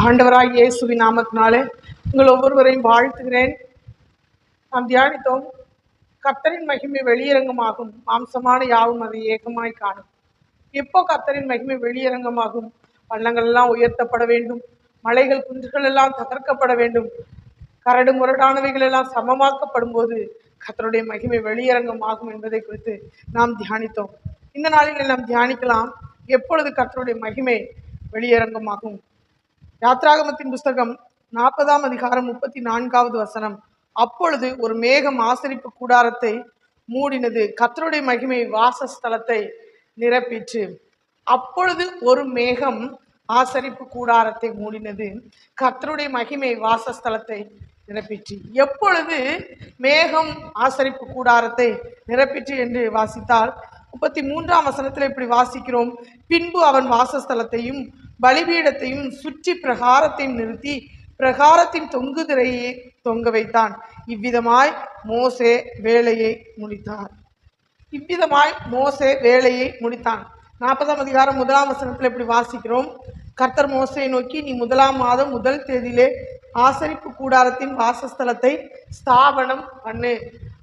ஆண்டவராக இயேசுவி நாமத்தினாலே உங்கள் ஒவ்வொருவரையும் வாழ்த்துகிறேன். நாம் தியானித்தோம் கர்த்தரின் மகிமை வெளியரங்கமாகும் மாம்சமான யாவும் அதை ஏகமாய் காணும். எப்போ கர்த்தரின் மகிமை வெளியரங்கமாகும்? பள்ளங்கள் எல்லாம் உயர்த்தப்பட வேண்டும் மலைகள் குன்றுகள் எல்லாம் தகர்க்கப்பட வேண்டும். கரடு முரடானவைகள் எல்லாம் சமமாக்கப்படும் போது கர்த்தருடைய மகிமை வெளியரங்கமாகும் என்பதை குறித்து நாம் தியானித்தோம். இந்த நாளில் நாம் தியானிக்கலாம் எப்பொழுது கர்த்தருடைய மகிமை வெளியரங்கமாகும்? யாத்ராகமத்தின் புஸ்தகம் நாற்பதாம் அதிகாரம் முப்பத்தி நான்காவது வசனம். அப்பொழுது ஒரு மேகம் ஆசரிப்பு கூடாரத்தை மூடினது கர்த்தருடைய மகிமை வாசஸ்தலத்தை நிரப்பிற்று. அப்பொழுது ஒரு மேகம் ஆசரிப்பு கூடாரத்தை மூடினது கத்தருடைய மகிமை வாசஸ்தலத்தை நிரப்பிற்று. எப்பொழுது மேகம் ஆசரிப்பு கூடாரத்தை நிரப்பிற்று என்று வாசித்தால் முப்பத்தி மூன்றாம் வசனத்தில் இப்படி வாசிக்கிறோம். பின்பு அவன் வாசஸ்தலத்தையும் பலிபீடத்தையும் சுற்றி பிரகாரத்தையும் நிறுத்தி பிரகாரத்தின் தொங்கு திரையை தொங்க வைத்தான். இவ்விதமாய் மோசே வேலையை முடித்தார். இவ்விதமாய் மோசே வேலையை முடித்தான். நாற்பதாம் அதிகாரம் முதலாம் வசனத்தில் இப்படி வாசிக்கிறோம். கர்த்தர் மோசையை நோக்கி நீ முதலாம் மாதம் முதல் தேதியிலே ஆசரிப்பு கூடாரத்தின் வாசஸ்தலத்தை ஸ்தாபனம் பண்ணு.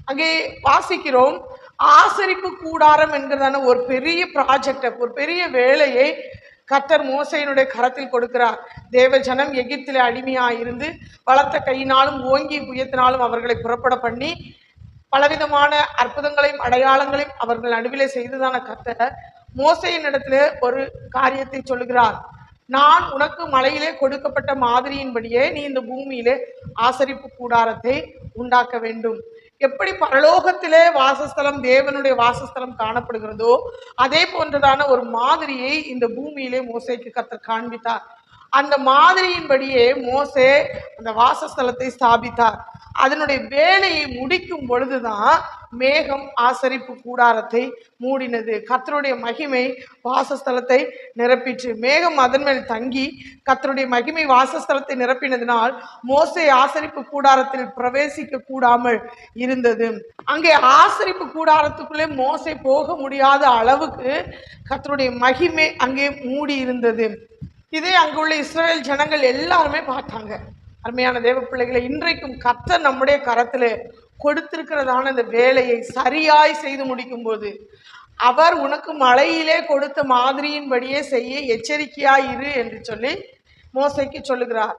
அங்கே வாசிக்கிறோம். ஆசரிப்பு கூடாரம் என்கிறதான ஒரு பெரிய ப்ராஜெக்டை ஒரு பெரிய வேலையை கத்தர் மோசையினுடைய கரத்தில் கொடுக்கிறார். தேவ ஜனம் எகிப்திலே அடிமையாக இருந்து வளர்த்த கையினாலும் ஓங்கி புயத்தினாலும் அவர்களை புறப்பட பண்ணி பலவிதமான அற்புதங்களையும் அடையாளங்களையும் அவர்கள் நடுவில் செய்ததான கத்தர் மோசையின் இடத்துல ஒரு காரியத்தை சொல்லுகிறார். நான் உனக்கு மலையிலே கொடுக்கப்பட்ட மாதிரியின்படியே நீ இந்த பூமியிலே ஆசரிப்பு கூடாரத்தை உண்டாக்க வேண்டும். எப்படி பரலோகத்திலே வாசஸ்தலம் தேவனுடைய வாசஸ்தலம் காணப்படுகிறதோ அதே போன்றதான ஒரு மாதிரியை இந்த பூமியிலே மோசைக்கு கத்தர் காண்பித்தார். அந்த மாதிரியின்படியே மோசே அந்த வாசஸ்தலத்தை ஸ்தாபித்தார். அதனுடைய வேலையை முடிக்கும் பொழுதுதான் மேகம் ஆசரிப்பு கூடாரத்தை மூடினது. கர்த்தருடைய மகிமை வாசஸ்தலத்தை நிரப்பிற்று. மேகம் அதன் மேல் தங்கி கத்தருடைய மகிமை வாசஸ்தலத்தை நிரப்பினதினால் மோசை ஆசரிப்பு கூடாரத்தில் பிரவேசிக்க கூடாமல் இருந்தது. அங்கே ஆசரிப்பு கூடாரத்துக்குள்ளே மோசை போக முடியாத அளவுக்கு கத்தருடைய மகிமை அங்கே மூடி இருந்தது இதே அங்குள்ள இஸ்ரேல் ஜனங்கள் எல்லாருமே பார்த்தாங்க. அருமையான தேவ பிள்ளைகளை இன்றைக்கும் கத்த நம்முடைய கரத்தில் கொடுத்திருக்கிறதான இந்த வேலையை சரியாய் செய்து முடிக்கும் போது அவர் உனக்கு மலையிலே கொடுத்த மாதிரியின்படியே செய்ய எச்சரிக்கையாய் இரு என்று சொல்லி மோசைக்கு சொல்லுகிறார்.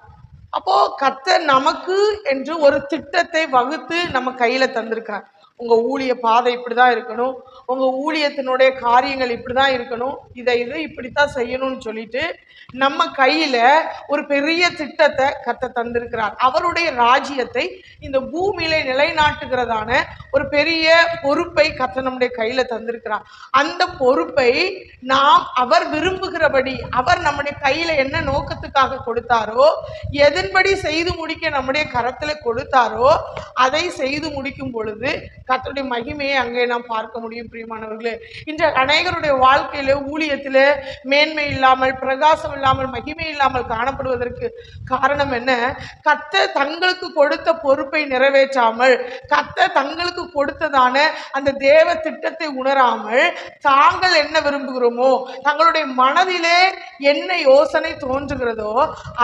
அப்போ கர்த்தர் நமக்கு என்று ஒரு திட்டத்தை வகுத்து நம்ம கையில தந்திருக்கார் உங்க ஊழிய பாதை இப்படிதான் இருக்கணும். உங்க ஊழியத்தினுடைய காரியங்கள் இப்படிதான் இருக்கணும். இதை இதை இப்படித்தான் செய்யணும்னு சொல்லிட்டு நம்ம கையில ஒரு பெரிய திட்டத்தை கத்த தந்திருக்கிறார். அவருடைய ராஜ்யத்தை இந்த பூமியில நிலைநாட்டுகிறதான ஒரு பெரிய பொறுப்பை கத்த நம்முடைய கையில தந்திருக்கிறார். அந்த பொறுப்பை நாம் அவர் விரும்புகிறபடி அவர் நம்முடைய கையில என்ன நோக்கத்துக்காக கொடுத்தாரோ எது எதன்படி செய்து முடிக்க நம்முடைய கரத்தில் கொடுத்தாரோ அதை செய்து முடிக்கும் பொழுது கத்தருடைய மகிமையை அங்கே நாம் பார்க்க முடியும் பிரியமானவர்களே. இன்று அநேகருடைய வாழ்க்கையில ஊழியத்தில் மேன்மை இல்லாமல் பிரகாசம் இல்லாமல் மகிமை இல்லாமல் காணப்படுவதற்கு காரணம் என்ன? கத்த தங்களுக்கு கொடுத்த பொறுப்பை நிறைவேற்றாமல் கத்த தங்களுக்கு கொடுத்ததான அந்த தேவ திட்டத்தை உணராமல் தாங்கள் என்ன விரும்புகிறோமோ தங்களுடைய மனதிலே என்ன யோசனை தோன்றுகிறதோ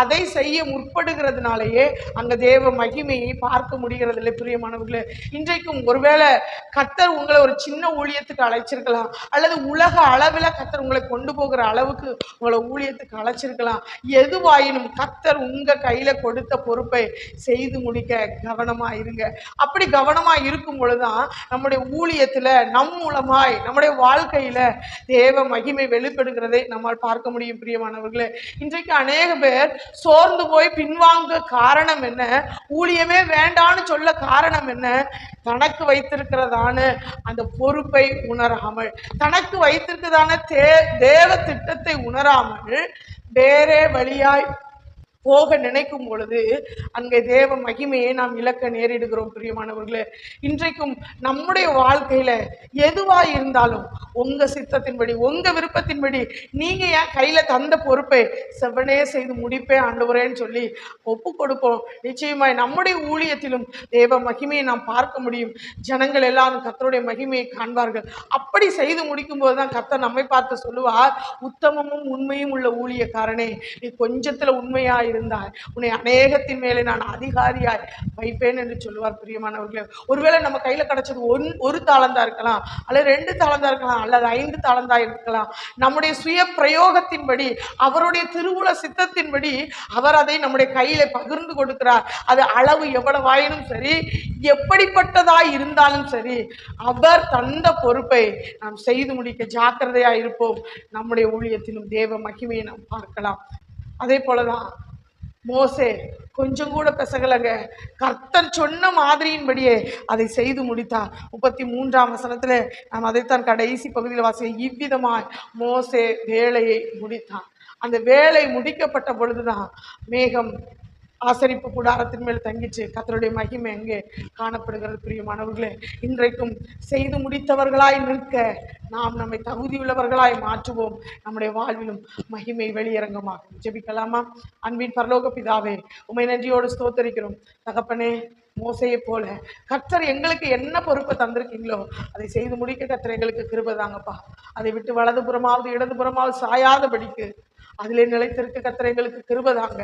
அதை செய்ய முற்படுகிறதுனாலேயே அங்கே தேவ மகிமையை பார்க்க முடிகிறதில்லை பிரியமானவர்களே. இன்றைக்கும் ஒருவேளை கத்தர் உங்களை ஒரு சின்ன ஊழியத்துக்கு அழைச்சிருக்கலாம் அல்லது உலக அளவில் கத்தர் உங்களை கொண்டு போகிற அளவுக்கு உங்களை ஊழியத்துக்கு அழைச்சிருக்கலாம். எதுவாயினும் கத்தர் உங்க கையில கொடுத்த பொறுப்பை செய்து முடிக்க கவனமா இருங்க. அப்படி கவனமா இருக்கும் பொழுதுதான் நம்முடைய ஊழியத்துல நம் மூலமாய் நம்முடைய வாழ்க்கையில தேவ மகிமை வெளிப்படுகிறதை நம்மால் பார்க்க முடியும் பிரியமானவர்களே இன்றைக்கு அநேக பேர் சோர்ந்து போய் பின்வாங்க காரணம் என்ன? ஊழியமே வேண்டான்னு சொல்ல காரணம் என்ன? தனக்கு வைத்திருக்கிறதான அந்த பொறுப்பை உணராமல் தனக்கு வைத்திருக்கிறதான தே தேவ திட்டத்தை உணராமல் வேறே வழியாய் போக நினைக்கும் பொழுது அங்கே தேவ மகிமையை நாம் இழக்க நேரிடுகிறோம் பிரியமானவர்களே. இன்றைக்கும் நம்முடைய வாழ்க்கையில எதுவா இருந்தாலும் உங்க சித்தத்தின்படி உங்க விருப்பத்தின்படி நீங்க ஏன் கையில தந்த பொறுப்பை செவ்வனே செய்து முடிப்பேன் ஆண்டவரேன்னு சொல்லி ஒப்பு கொடுப்போம். நிச்சயமாய் நம்முடைய ஊழியத்திலும் தேவ மகிமையை நாம் பார்க்க முடியும். ஜனங்கள் எல்லாரும் கத்தருடைய மகிமையை காண்பார்கள். அப்படி செய்து முடிக்கும் போது தான் கர்த்தர் நம்மை பார்த்து சொல்லுவார் உத்தமமும் உண்மையும் உள்ள ஊழியக்காரனே நீ கொஞ்சத்துல உண்மையா இரு இருந்தாய். உன்னை அநேகத்தின் மேலே நான் அதிகாரியாய் வைப்பேன் என்று சொல்லுவார் பிரியமானவர்களே. ஒருவேளை நம்ம கையில கிடைச்சது ஒன் ஒரு தாளந்தா இருக்கலாம் அல்லது ரெண்டு தாளந்தா இருக்கலாம் அல்லது ஐந்து தாளந்தா இருக்கலாம். நம்முடைய சுய பிரயோகத்தின்படி அவருடைய திருவுல சித்தத்தின்படி அவர் அதை நம்முடைய கையில பகிர்ந்து கொடுக்கிறார். அது அளவு எவ்வளவாயினும் சரி எப்படிப்பட்டதாய் இருந்தாலும் சரி அவர் தந்த பொறுப்பை நாம் செய்து முடிக்க ஜாக்கிரதையா இருப்போம். நம்முடைய ஊழியத்திலும் தேவ மகிமையை நாம் பார்க்கலாம். அதே போலதான் மோசே கொஞ்சம் கூட பெசகலங்க. கர்த்தர் சொன்ன மாதிரியின்படியே அதை செய்து முடித்தார் முப்பத்தி மூன்றாம் வசனத்தில் நாம் அதைத்தான் கடைசி பகுதியில் வாசிக்க இவ்விதமாய் மோசே வேலையை முடித்தான். அந்த வேலை முடிக்கப்பட்ட பொழுதுதான் மேகம் ஆசரிப்பு கூடாரத்தின் மேல் தங்கிச்சு கத்தருடைய மகிமை எங்கே காணப்படுகிறது பிரியமானவர்களே. இன்றைக்கும் செய்து முடித்தவர்களாய் நிற்க நாம் நம்மை தகுதியுள்ளவர்களாய் மாற்றுவோம். நம்முடைய வாழ்விலும் மகிமை வெளியிறங்குமா ஜெபிக்கலாமா? அன்பின் பரலோக பிதாவே உமை நன்றியோடு ஸ்தோத்தரிக்கிறோம். தகப்பனே மோசையை போல கர்த்தர் எங்களுக்கு என்ன பொறுப்பை தந்திருக்கீங்களோ அதை செய்து முடிக்க கர்த்தர் எங்களுக்கு கிருபை தாங்கப்பா. அதை விட்டு வலதுபுறமாவது இடதுபுறமாவது சாயாதபடிக்கு அதிலே நிலைத்திருக்க கத்திர எங்களுக்கு கிருபதாங்க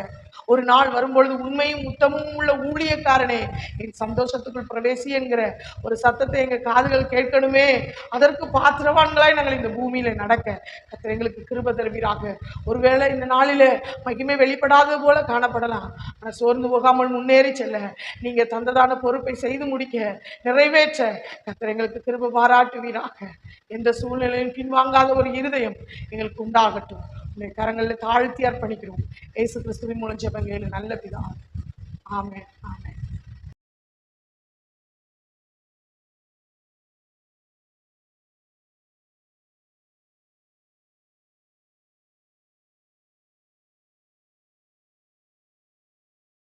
ஒரு நாள் வரும்பொழுது உண்மையும் உத்தமும் உள்ள ஊழியக்காரனே என் சந்தோஷத்துக்குள் பிரவேசி என்கிற ஒரு சத்தத்தை எங்க காதுகள் கேட்கணுமே. அதற்கு பாத்திரவான்களாய் நாங்கள் இந்த பூமியில நடக்க கத்திர எங்களுக்கு கிருப தருவீராக. ஒருவேளை இந்த நாளில் மகிமை வெளிப்படாதது போல காணப்படலாம். ஆனால் சோர்ந்து போகாமல் முன்னேறி செல்ல. நீங்க தந்ததான பொறுப்பை செய்து முடிக்க நிறைவேற்ற கத்திர எங்களுக்கு கிருப பாராட்டுவீராக. எந்த சூழ்நிலையும் பின்வாங்காத ஒரு இருதயம் எங்களுக்கு உண்டாகட்டும். உங்களை கரங்களில் தாழ்த்தி அர்ப்பணிக்கிறோம். இயேசு கிறிஸ்துவின் மூலம் ஜெபங்கேளு நல்ல பிதா. ஆமே ஆமே